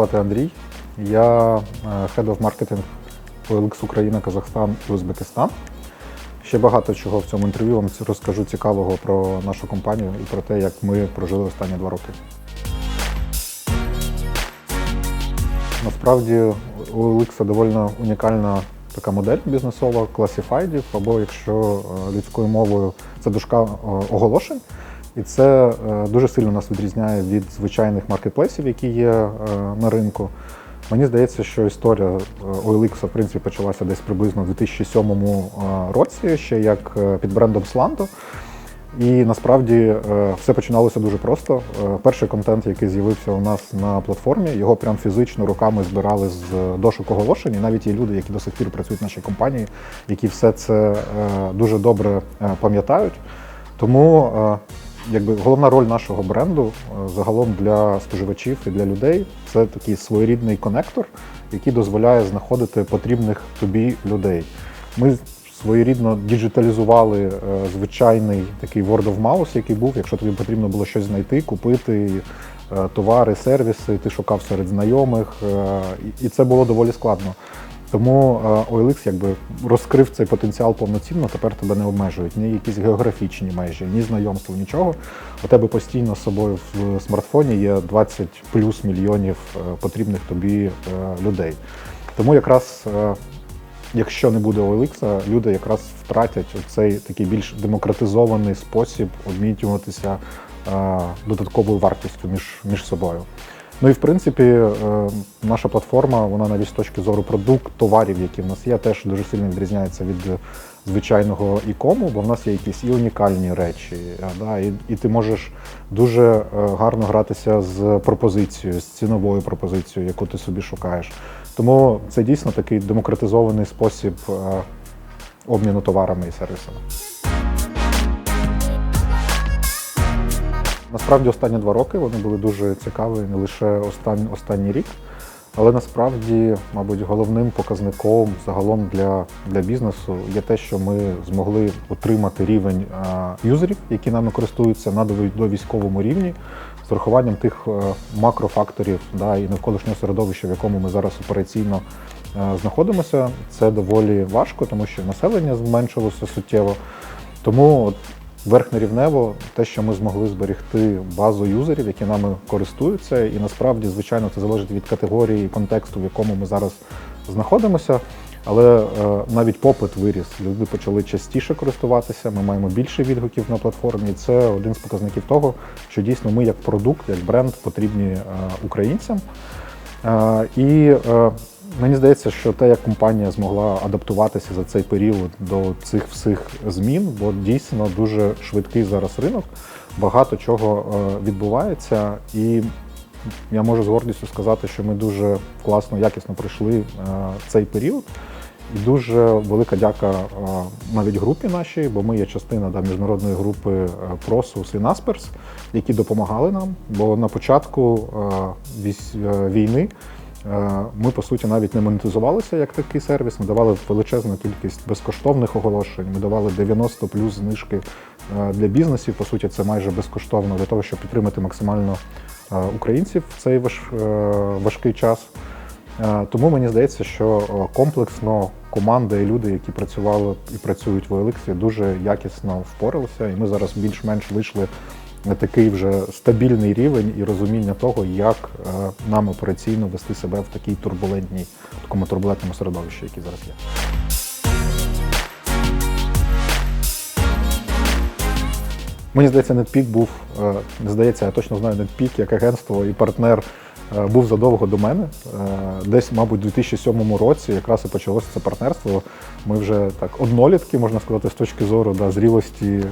звати Андрій. Я е, Head of Marketing OLX Україна, Казахстан і Узбекистан. Ще багато чого в цьому інтерв'ю вам розкажу цікавого про нашу компанію і про те, як ми прожили останні два роки. Насправді у OLX доволі унікальна така модель бізнесова класифайдів, або якщо е, людською мовою це дужка е, оголошень. І це е, дуже сильно нас відрізняє від звичайних маркетплейсів, які є е, на ринку. Мені здається, що історія е, OLX, в принципі, почалася десь приблизно у 2007 е, році, ще як під брендом Slanto. І насправді все починалося дуже просто. Перший контент, який з'явився у нас на платформі, його прям фізично руками збирали з дошок оголошень. І навіть є люди, які до сих пір працюють в нашій компанії, які все це дуже добре пам'ятають. Тому якби головна роль нашого бренду е, загалом для споживачів і для людей це такий своєрідний конектор, який дозволяє знаходити потрібних тобі людей. Ми своєрідно діджиталізували е, звичайний такий word of mouth, який був, якщо тобі потрібно було щось знайти, купити е, товари, сервіси, ти шукав серед знайомих, і це було доволі складно. Тому е, OLX якби розкрив цей потенціал повноцінно, тепер тебе не обмежують ні якісь географічні межі, ні знайомство, нічого. У тебе постійно з собою в смартфоні є 20 плюс мільйонів е, потрібних тобі е, людей. Тому якраз, е, якщо не буде OLX, люди якраз втратять цей такий більш демократизований спосіб обмінюватися е, додатковою вартістю між, між собою. Ну і в принципі, е, наша платформа, вона навіть з точки зору продукт, товарів, які в нас є, теж дуже сильно відрізняється від е, звичайного ікому, бо в нас є якісь і унікальні речі, е, да, і, і ти можеш дуже гарно гратися з пропозицією, з ціновою пропозицією, яку ти собі шукаєш. Тому це дійсно такий демократизований спосіб обміну товарами і сервісами. Насправді останні два роки вони були дуже цікаві, не лише останній, останній рік, але насправді, мабуть, головним показником загалом для, для бізнесу є те, що ми змогли отримати рівень юзерів, які нами користуються на дові- довійськовому рівні, з урахуванням тих е, макрофакторів да, і навколишнього середовища, в якому ми зараз операційно е, знаходимося. Це доволі важко, тому що населення зменшилося суттєво. Тому верхнерівнево те, що ми змогли зберегти базу юзерів, які нами користуються, і насправді, звичайно, це залежить від категорії і контексту, в якому ми зараз знаходимося. Але е, навіть попит виріс. Люди почали частіше користуватися. Ми маємо більше відгуків на платформі. І це один з показників того, що дійсно ми як продукт, як бренд потрібні е, українцям. Е, І е, мені здається, що те, як компанія змогла адаптуватися за цей період до цих всіх змін, бо дійсно дуже швидкий зараз ринок, багато чого е, відбувається, і я можу з гордістю сказати, що ми дуже класно, якісно пройшли е, цей період. І дуже велика дяка е, навіть групі нашій, бо ми є частина да, міжнародної групи Просус і Насперс, які допомагали нам. Бо на початку війни ми, по суті, навіть не монетизувалися як такий сервіс. Ми давали величезну кількість безкоштовних оголошень. Ми давали 90 плюс знижки е, для бізнесів. По суті, це майже безкоштовно для того, щоб підтримати максимально е, українців в цей е, важкий час. Е, Тому мені здається, що е, комплексно команда і люди, які працювали і працюють в OLX, дуже якісно впоралися, і ми зараз більш-менш вийшли такий вже стабільний рівень і розуміння того, як е, нам операційно вести себе в такій турбулентній, такому турбулентному середовищі, яке зараз є. Мені здається, NetPeak був, е, не здається, я точно знаю NetPeak як агентство і партнер е, був задовго до мене. Десь, мабуть, у 2007 році якраз і почалося це партнерство. Ми вже так однолітки, можна сказати, з точки зору да, зрілості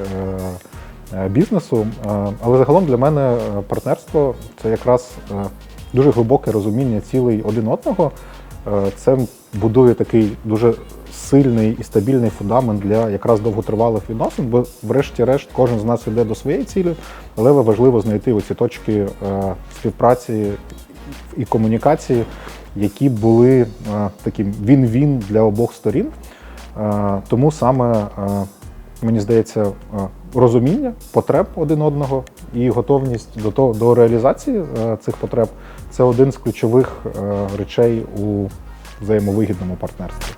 бізнесу. Е, Але загалом для мене е, партнерство це якраз е, дуже глибоке розуміння цілей один одного. Е, Це будує такий дуже сильний і стабільний фундамент для якраз довготривалих відносин, бо, врешті-решт, кожен з нас йде до своєї цілі, але важливо знайти оці точки е, співпраці і комунікації, які були е, таким він-він для обох сторін. Е, Тому саме, е, мені здається, е, розуміння потреб один одного і готовність до того до реалізації е, цих потреб це один з ключових е, речей у взаємовигідному партнерстві.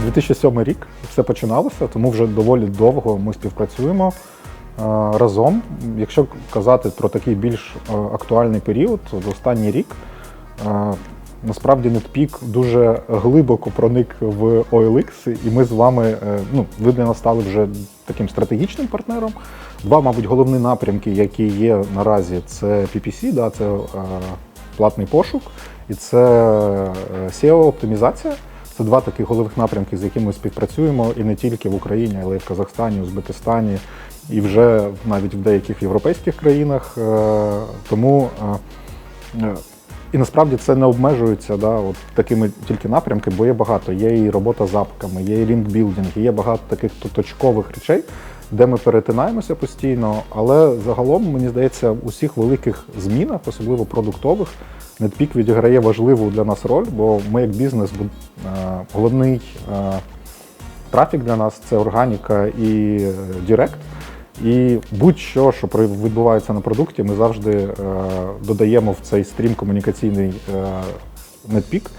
2007 рік все починалося, тому вже доволі довго ми співпрацюємо е, разом. Якщо казати про такий більш е, актуальний період, то останній рік е, насправді NetPeak дуже глибоко проник в OLX, і ми з вами, е, ну, ви для нас стали вже таким стратегічним партнером. Два, мабуть, головні напрямки, які є наразі, це PPC, да, це е, платний пошук, і це е, SEO-оптимізація. Це два таких головних напрямки, з якими ми співпрацюємо і не тільки в Україні, але й в Казахстані, Узбекистані і вже навіть в деяких європейських країнах. Тому і насправді це не обмежується да, от такими тільки напрямки, бо є багато. Є і робота з апками, є і лінкбілдинг, є багато таких то- точкових речей, де ми перетинаємося постійно. Але загалом, мені здається, у всіх великих змінах, особливо продуктових, NetPeak відіграє важливу для нас роль, бо ми як бізнес е, головний е, трафік для нас це органіка і е, Директ. І будь-що, що відбувається на продукті, ми завжди е, додаємо в цей стрім комунікаційний NetPeak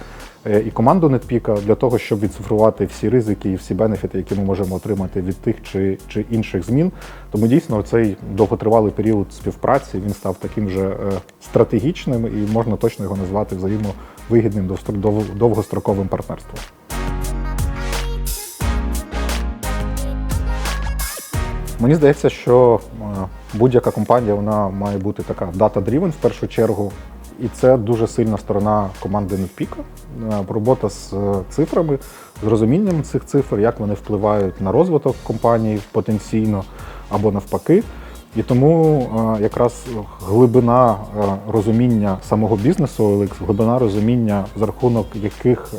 е, і команду NetPeak для того, щоб відцифрувати всі ризики і всі бенефіти, які ми можемо отримати від тих чи, чи інших змін. Тому дійсно цей довготривалий період співпраці він став таким же е, стратегічним і можна точно його назвати взаємовигідним довгостроковим партнерством. Мені здається, що е, будь-яка компанія вона має бути така data-driven в першу чергу, і це дуже сильна сторона команди NetPeak. Е, Робота з е, цифрами, з розумінням цих цифр, як вони впливають на розвиток компанії потенційно або навпаки. І тому якраз глибина розуміння самого бізнесу глибина розуміння, за рахунок яких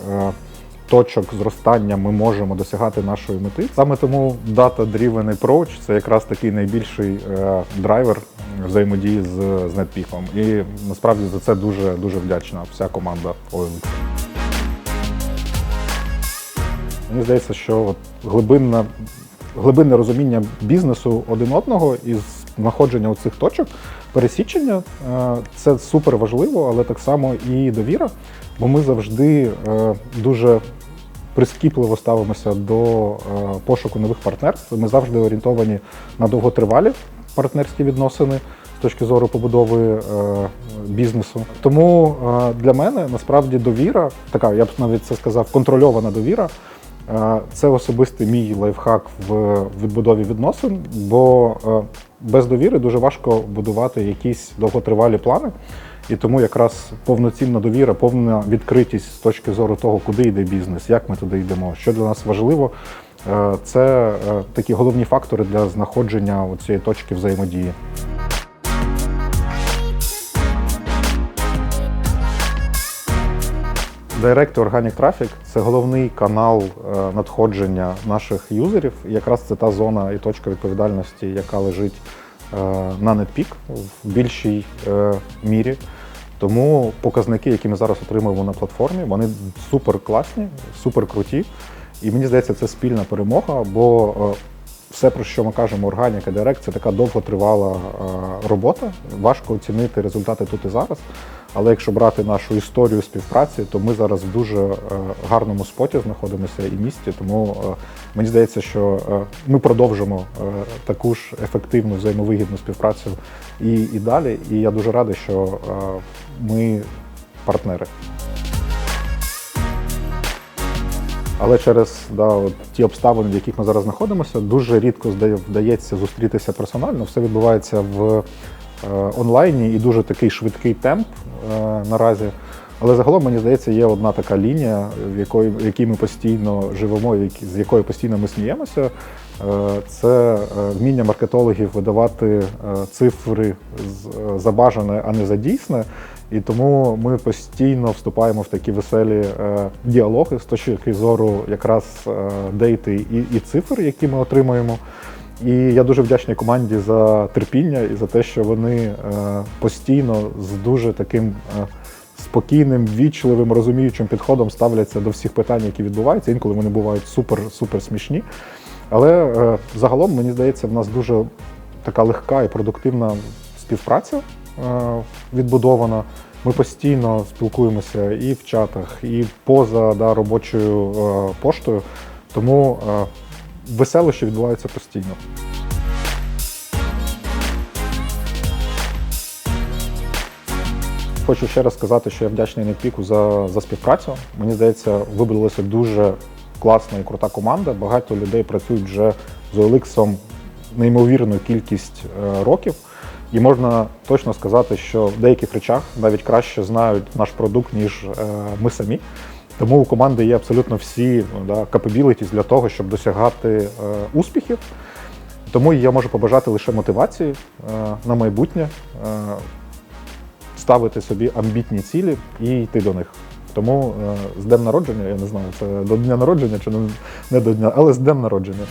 точок зростання ми можемо досягати нашої мети. Саме тому data-driven approach – це якраз такий найбільший е, драйвер взаємодії з, з NetPeak. І насправді за це дуже дуже вдячна вся команда OLX. Мені здається, що от глибинна, глибинне розуміння бізнесу один одного і знаходження у цих точок пересічення е, це супер важливо, але так само і довіра, бо ми завжди е, дуже прискіпливо ставимося до е, пошуку нових партнерств. Ми завжди орієнтовані на довготривалі партнерські відносини з точки зору побудови е, бізнесу. Тому е, для мене насправді довіра, така я б навіть це сказав, контрольована довіра. Це особистий мій лайфхак в відбудові відносин, бо без довіри дуже важко будувати якісь довготривалі плани. І тому якраз повноцінна довіра, повна відкритість з точки зору того, куди йде бізнес, як ми туди йдемо, що для нас важливо. е, Це е, такі головні фактори для знаходження цієї точки взаємодії. Direct Organic Traffic – це головний канал е, надходження наших юзерів. І якраз це та зона і точка відповідальності, яка лежить на NetPeak в більшій е, мірі. Тому показники, які ми зараз отримуємо на платформі, вони супер класні, супер круті. І мені здається, це спільна перемога, бо е, все, про що ми кажемо, органіка, директ, це така довготривала е, робота. Важко оцінити результати тут і зараз. Але якщо брати нашу історію співпраці, то ми зараз в дуже е, гарному споті знаходимося і місті. Тому е, мені здається, що е, ми продовжимо таку ж ефективну взаємовигідну співпрацю і, і далі. І я дуже радий, що ми партнери. Але через да, от, ті обставини, в яких ми зараз знаходимося, дуже рідко вдається зустрітися персонально. Все відбувається в онлайні і дуже такий швидкий темп е, наразі. Але загалом, мені здається, є одна така лінія, в якої, в якій ми постійно живемо, з якою постійно ми сміємося. Е, Це е, вміння маркетологів видавати е, цифри е, за бажане, а не за дійсне. І тому ми постійно вступаємо в такі веселі е, діалоги з точки зору якраз е, дейти і, і цифр, які ми отримуємо. І я дуже вдячний команді за терпіння і за те, що вони е, постійно з дуже таким е, спокійним, вічливим, розуміючим підходом ставляться до всіх питань, які відбуваються. Інколи вони бувають супер, супер смішні. Але е, загалом, мені здається, в нас дуже така легка і продуктивна співпраця відбудована. Ми постійно спілкуємося і в чатах, і поза да, робочою поштою. Тому веселощі відбуваються постійно. Хочу ще раз сказати, що я вдячний Нетпіку за, за співпрацю. Мені здається, вибудувалася дуже класна і крута команда. Багато людей працюють вже з OLX неймовірну кількість е, років. І можна точно сказати, що в деяких речах навіть краще знають наш продукт, ніж е, ми самі. Тому у команди є абсолютно всі да, capabilities для того, щоб досягати е, успіхів. Тому я можу побажати лише мотивації е, на майбутнє, е, ставити собі амбітні цілі і йти до них. Тому е, з днем народження, я не знаю, це до дня народження чи не- не до дня, але з днем народження.